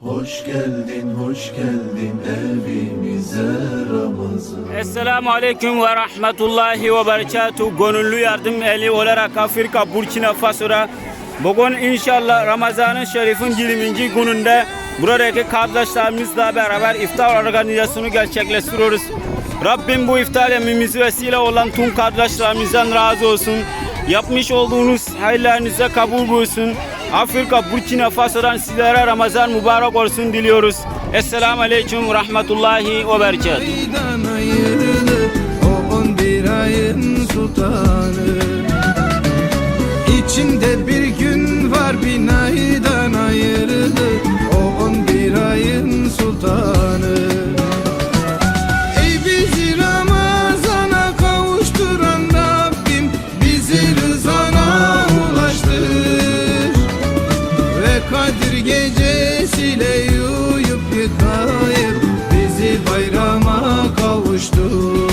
Hoş geldin, hoş geldin evimize Ramazan. Esselamu Aleyküm ve Rahmetullahi ve Berekatuhu. Gönüllü yardım eli olarak Afrika Burkina Faso'da bugün inşallah Ramazan'ın şerifin 20. gününde buradaki kardeşlerimizle beraber iftar organizasyonu gerçekleştiriyoruz. Rabbim bu iftar yemimizi vesile olan tüm kardeşlerimizden razı olsun. Yapmış olduğunuz hayırlarınıza kabul buyursun. Afrika Burkina Faso'dan sizlere Ramazan mübarek olsun diliyoruz. Esselamu Aleyküm Rahmetullahi ve Berekatuhu. İçinde bir gün var bina Kadir gecesiyle yuyup yıkayıp Bizi bayrama kavuştur.